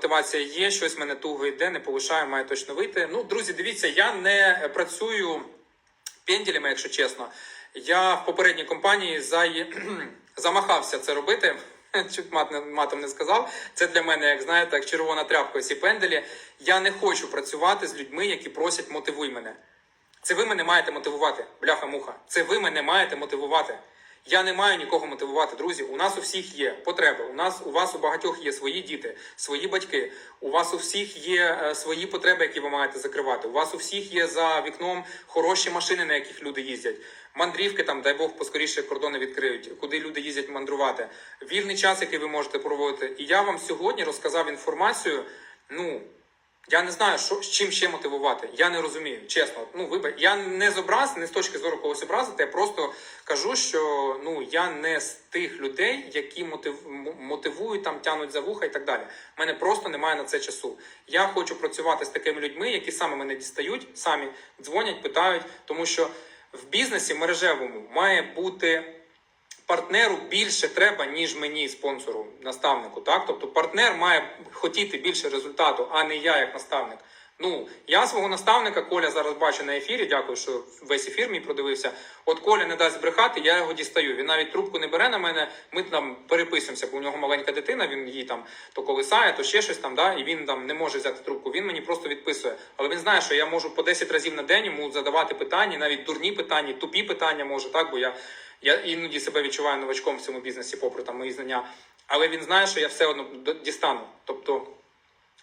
мотивація є, щось мене туго йде, не повишаю, має точно вийти. Ну, друзі, дивіться, я не працюю пенділями, якщо чесно. Я в попередній компанії за... замахався це робити. Чуть мат матом не сказав. Це для мене, як знаєте, як червона тряпка, ці пенделі. Я не хочу працювати з людьми, які просять мотивуй мене. Це ви мене маєте мотивувати, бляха-муха. Це ви мене маєте мотивувати. Я не маю нікого мотивувати, друзі. У нас у всіх є потреби. У нас у вас у багатьох є свої діти, свої батьки. У вас у всіх є е, свої потреби, які ви маєте закривати. У вас у всіх є за вікном хороші машини, на яких люди їздять. Мандрівки там, дай Бог, поскоріше кордони відкриють, куди люди їздять мандрувати. Вільний час, який ви можете проводити. І я вам сьогодні розказав інформацію. Ну я не знаю, що з чим ще мотивувати. Я не розумію, чесно. Ну, вибач, я не з образ, не з точки зору когось образити. Я просто кажу, що ну я не з тих людей, які мотив, мотивують там, тянуть за вуха і так далі. У мене просто немає на це часу. Я хочу працювати з такими людьми, які саме мене дістають, самі дзвонять, питають, тому що в бізнесі мережевому має бути партнеру більше треба, ніж мені, спонсору, наставнику. Так? Тобто партнер має хотіти більше результату, а не я як наставник. Ну, я свого наставника, Коля зараз бачу на ефірі. Дякую, що весь ефір мій продивився. От Коля не дасть брехати, я його дістаю. Він навіть трубку не бере на мене. Ми там переписуємося, бо у нього маленька дитина, він її там то колисає, то ще щось там, да, і він там не може взяти трубку. Він мені просто відписує. Але він знає, що я можу по 10 разів на день йому задавати питання, навіть дурні питання, тупі питання можу, так, бо я я іноді себе відчуваю новачком в цьому бізнесі, попри там мої знання. Але він знає, що я все одно дістану. Тобто,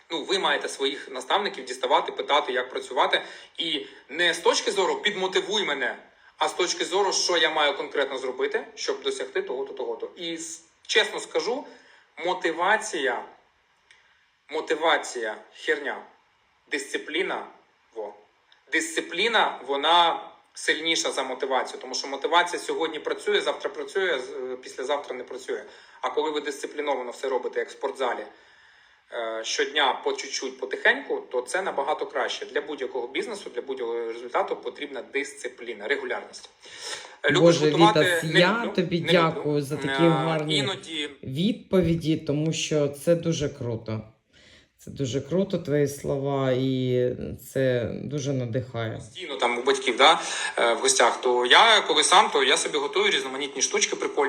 ну, ви маєте своїх наставників діставати, питати, як працювати. І не з точки зору підмотивуй мене, а з точки зору, що я маю конкретно зробити, щоб досягти того-то, того-то. І чесно скажу, мотивація, мотивація херня, дисципліна. Во. Дисципліна, вона сильніша за мотивацію, тому що мотивація сьогодні працює, завтра працює, післязавтра не працює. А коли ви дисципліновано все робите, як в спортзалі, щодня по чуть-чуть, потихеньку, то це набагато краще. Для будь-якого бізнесу, для будь-якого результату потрібна дисципліна, регулярність. Е, Любиш Боже, готувати? Вітас, Не я люблю, тобі не дякую люблю. за такі Е, гарні Іноді відповіді, тому що це дуже круто. Це дуже круто, твої слова, і це дуже надихає. постійно там у батьків да, е, в гостях, то я коли сам, то я собі готую різноманітні штучки прикольні.